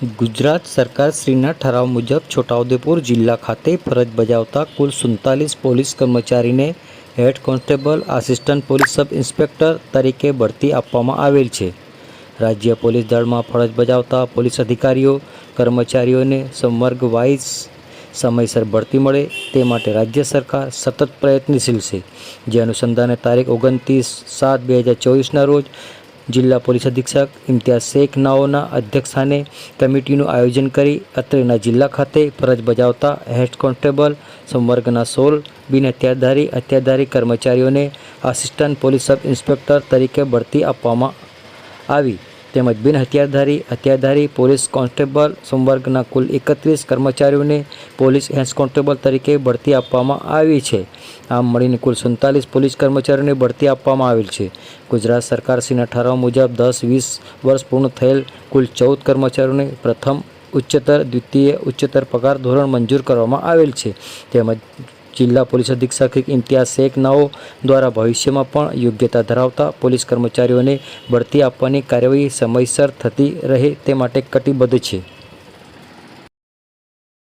ગુજરાત સરકારશ્રીના ઠરાવ મુજબ છોટાઉદેપુર જિલ્લા ખાતે ફરજ બજાવતા કુલ સુડતાલીસ પોલીસ કર્મચારીને head constable assistant police sub inspector તરીકે બઢતી આપવામાં આવેલ છે. રાજ્ય પોલીસ દળમાં ફરજ બજાવતા પોલીસ અધિકારીઓ, કર્મચારીઓને સંવર્ગ વાઇઝ સમયસર બઢતી મળે તે માટે રાજ્ય સરકાર સતત પ્રયત્નશીલ છે. જે અનુસંધાને તારીખ ઓગણત્રીસ સાત બે હજાર ચોવીસના રોજ જિલ્લા પોલીસ અધિક્ષક ઇમ્તિયાઝ શેખ નાઓના અધ્યક્ષસ્થાને કમિટીનું આયોજન કરી અત્રેના જિલ્લા ખાતે ફરજ બજાવતા હેડ કોન્સ્ટેબલ સંવર્ગના સોળ બિન હત્યાધારી હત્યાધારી કર્મચારીઓને આસિસ્ટન્ટ પોલીસ સબ ઇન્સ્પેક્ટર તરીકે બઢતી આપવામાં આવી. તેમજ બિન હથિયારધારી પોલીસ કોન્સ્ટેબલ સંવર્ગના કુલ એકત્રીસ કર્મચારીઓને પોલીસ હેડ કોન્સ્ટેબલ તરીકે બઢતી આપવામાં આવી છે. આમ મળીને કુલ સુડતાલીસ પોલીસ કર્મચારીઓને બઢતી આપવામાં આવેલ છે. ગુજરાત સરકારશ્રીના ઠરાવ મુજબ દસ, વીસ વર્ષ પૂર્ણ થયેલ કુલ ચૌદ કર્મચારીઓને પ્રથમ ઉચ્ચતર, દ્વિતીય ઉચ્ચતર પગાર ધોરણ મંજૂર કરવામાં આવેલ છે. તેમજ જિલ્લા પોલીસ અધિક્ષક ઇમ્તિયાઝ શેખનાઓ દ્વારા ભવિષ્યમાં પણ યોગ્યતા ધરાવતા પોલીસ કર્મચારીઓને બઢતી આપવાની કાર્યવાહી સમયસર થતી રહે તે માટે કટિબદ્ધ છે.